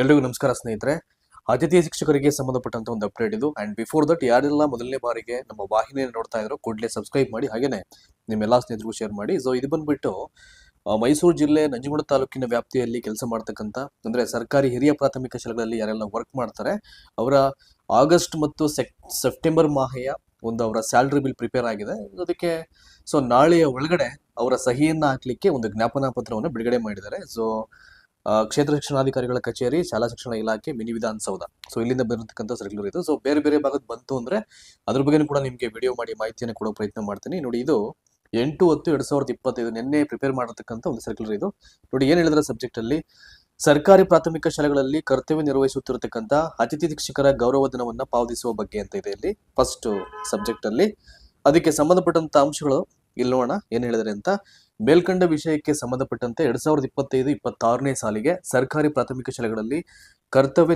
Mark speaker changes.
Speaker 1: ಎಲ್ರಿಗೂ ನಮಸ್ಕಾರ ಸ್ನೇಹಿತರೆ. ಅತಿಥಿ ಶಿಕ್ಷಕರಿಗೆ ಸಂಬಂಧಪಟ್ಟಂತ ಒಂದು ಅಪ್ಡೇಟ್ ಇದು. ಅಂಡ್ ಬಿಫೋರ್ ದಟ್ ಯಾರೆಲ್ಲ ಮೊದಲನೇ ಬಾರಿಗೆ ನಮ್ಮ ವಾಹಿನಿಯನ್ನು ನೋಡ್ತಾ ಇದ್ರು ಕೂಡಲೇ ಸಬ್ಸ್ಕ್ರೈಬ್ ಮಾಡಿ. ಹಾಗೇನೆ ನಿಮ್ಮೆಲ್ಲಾ ಸ್ನೇಹಿತರಿಗೂ ಶೇರ್ ಮಾಡಿ. ಸೊ ಇದು ಬಂದ್ಬಿಟ್ಟು ಮೈಸೂರು ಜಿಲ್ಲೆ ನಂಜನಗೂಡು ತಾಲೂಕಿನ ವ್ಯಾಪ್ತಿಯಲ್ಲಿ ಕೆಲಸ ಮಾಡ್ತಕ್ಕಂಥ ಅಂದ್ರೆ ಸರ್ಕಾರಿ ಹಿರಿಯ ಪ್ರಾಥಮಿಕ ಶಾಲೆಗಳಲ್ಲಿ ಯಾರೆಲ್ಲ ವರ್ಕ್ ಮಾಡ್ತಾರೆ, ಅವರ ಆಗಸ್ಟ್ ಮತ್ತು ಸೆಪ್ಟೆಂಬರ್ ಮಾಹೆಯ ಒಂದು ಅವರ ಸ್ಯಾಲ್ರಿ ಬಿಲ್ ಪ್ರಿಪೇರ್ ಆಗಿದೆ. ಅದಕ್ಕೆ ಸೊ ನಾಳೆಯ ಒಳಗಡೆ ಅವರ ಸಹಿಯನ್ನ ಹಾಕ್ಲಿಕ್ಕೆ ಒಂದು ಜ್ಞಾಪನಾ ಪತ್ರವನ್ನು ಬಿಡುಗಡೆ ಮಾಡಿದ್ದಾರೆ. ಸೊ ಕ್ಷೇತ್ರ ಶಿಕ್ಷಣಾಧಿಕಾರಿಗಳ ಕಚೇರಿ, ಶಾಲಾ ಶಿಕ್ಷಣ ಇಲಾಖೆ, ಮಿನಿ ವಿಧಾನಸೌಧ. ಸೊ ಇಲ್ಲಿಂದ ಬರತಕ್ಕಂಥ ಸರ್ಕ್ಯುಲರ್ ಇದು. ಸೊ ಬೇರೆ ಬೇರೆ ಭಾಗದ ಬಂತು ಅಂದ್ರೆ ಅದ್ರ ಬಗ್ಗೆ ಕೂಡ ನಿಮಗೆ ವಿಡಿಯೋ ಮಾಡಿ ಮಾಹಿತಿಯನ್ನು ಕೊಡೋ ಪ್ರಯತ್ನ ಮಾಡ್ತೀನಿ. ನೋಡಿ, ಇದು ಎಂಟು ಹತ್ತು ಎರಡ್ ಸಾವಿರದ ಇಪ್ಪತ್ತೈದು ನಿನ್ನೆ ಪ್ರಿಪೇರ್ ಮಾಡಿರ್ತಕ್ಕಂಥ ಒಂದು ಸರ್ಕ್ಯುಲರ್ ಇದು. ನೋಡಿ, ಏನ್ ಹೇಳಿದ್ರೆ ಸಬ್ಜೆಕ್ಟ್ ಅಲ್ಲಿ? ಸರ್ಕಾರಿ ಪ್ರಾಥಮಿಕ ಶಾಲೆಗಳಲ್ಲಿ ಕರ್ತವ್ಯ ನಿರ್ವಹಿಸುತ್ತಿರತಕ್ಕಂಥ ಅತಿಥಿ ಶಿಕ್ಷಕರ ಗೌರವ ದಿನವನ್ನ ಪಾವತಿಸುವ ಬಗ್ಗೆ ಅಂತ ಇದೆ ಇಲ್ಲಿ ಫಸ್ಟ್ ಸಬ್ಜೆಕ್ಟ್ ಅಲ್ಲಿ. ಅದಕ್ಕೆ ಸಂಬಂಧಪಟ್ಟಂತ ಅಂಶಗಳು ಇಲ್ಲಿ ನೋಡೋಣ ಏನ್ ಹೇಳಿದ್ರೆ ಅಂತ. ಮೇಲ್ಕಂಡ ವಿಷಯಕ್ಕೆ ಸಂಬಂಧಪಟ್ಟಂತೆ ಎರಡ್ ಸಾವಿರದ ಇಪ್ಪತ್ತೈದು ಇಪ್ಪತ್ತಾರನೇ ಸಾಲಿಗೆ ಸರ್ಕಾರಿ ಪ್ರಾಥಮಿಕ ಶಾಲೆಗಳಲ್ಲಿ ಕರ್ತವ್ಯ